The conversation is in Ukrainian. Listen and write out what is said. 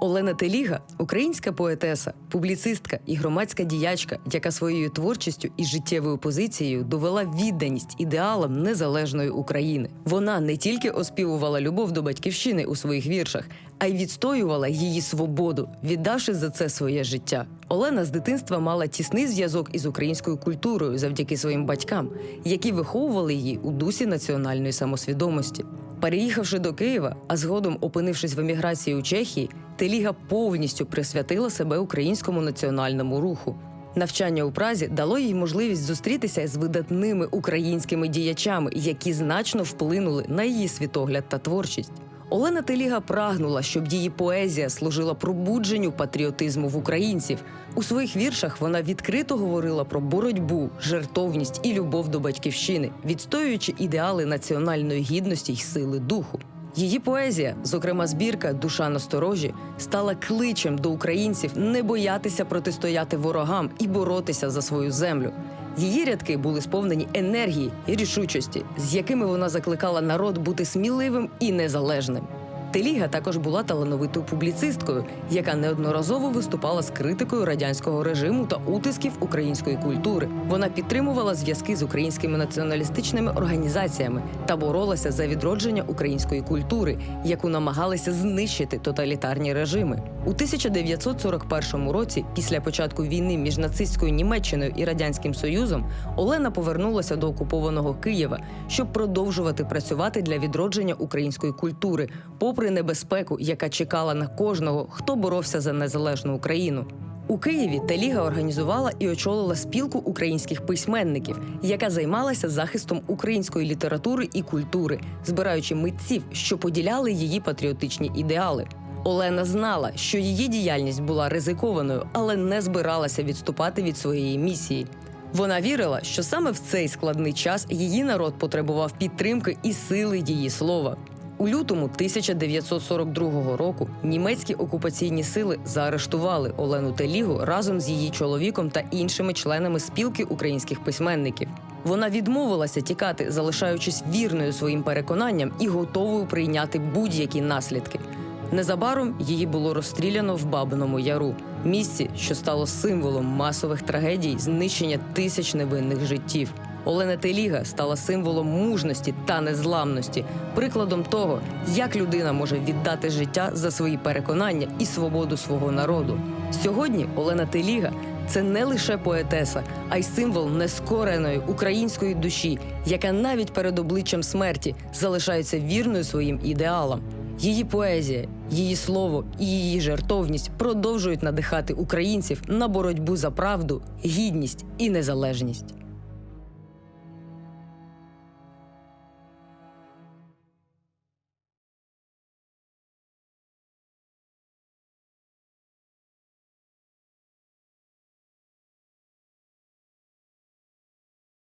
Олена Теліга українська поетеса, публіцистка і громадська діячка, яка своєю творчістю і життєвою позицією довела відданість ідеалам незалежної України. Вона не тільки оспівувала любов до батьківщини у своїх віршах, а й відстоювала її свободу, віддавши за це своє життя. Олена з дитинства мала тісний зв'язок із українською культурою завдяки своїм батькам, які виховували її у дусі національної самосвідомості. Переїхавши до Києва, а згодом опинившись в еміграції у Чехії, Теліга повністю присвятила себе українському національному руху. Навчання у Празі дало їй можливість зустрітися з видатними українськими діячами, які значно вплинули на її світогляд та творчість. Олена Теліга прагнула, щоб її поезія служила пробудженню патріотизму в українців. У своїх віршах вона відкрито говорила про боротьбу, жертовність і любов до батьківщини, відстоюючи ідеали національної гідності й сили духу. Її поезія, зокрема збірка Душа насторожі, стала кличем до українців не боятися протистояти ворогам і боротися за свою землю. Її рядки були сповнені енергії і рішучості, з якими вона закликала народ бути сміливим і незалежним. Теліга також була талановитою публіцисткою, яка неодноразово виступала з критикою радянського режиму та утисків української культури. Вона підтримувала зв'язки з українськими націоналістичними організаціями та боролася за відродження української культури, яку намагалися знищити тоталітарні режими. У 1941 році, після початку війни між нацистською Німеччиною і радянським Союзом, Олена повернулася до окупованого Києва, щоб продовжувати працювати для відродження української культури, попри небезпеку, яка чекала на кожного, хто боровся за незалежну Україну. У Києві Теліга організувала і очолила спілку українських письменників, яка займалася захистом української літератури і культури, збираючи митців, що поділяли її патріотичні ідеали. Олена знала, що її діяльність була ризикованою, але не збиралася відступати від своєї місії. Вона вірила, що саме в цей складний час її народ потребував підтримки і сили її слова. У лютому 1942 року німецькі окупаційні сили заарештували Олену Телігу разом з її чоловіком та іншими членами спілки українських письменників. Вона відмовилася тікати, залишаючись вірною своїм переконанням і готовою прийняти будь-які наслідки. Незабаром її було розстріляно в Бабиному Яру, місці, що стало символом масових трагедій, знищення тисяч невинних життів. Олена Теліга стала символом мужності та незламності, прикладом того, як людина може віддати життя за свої переконання і свободу свого народу. Сьогодні Олена Теліга це не лише поетеса, а й символ нескореної української душі, яка навіть перед обличчям смерті залишається вірною своїм ідеалам. Її поезія, її слово і її жертовність продовжують надихати українців на боротьбу за правду, гідність і незалежність.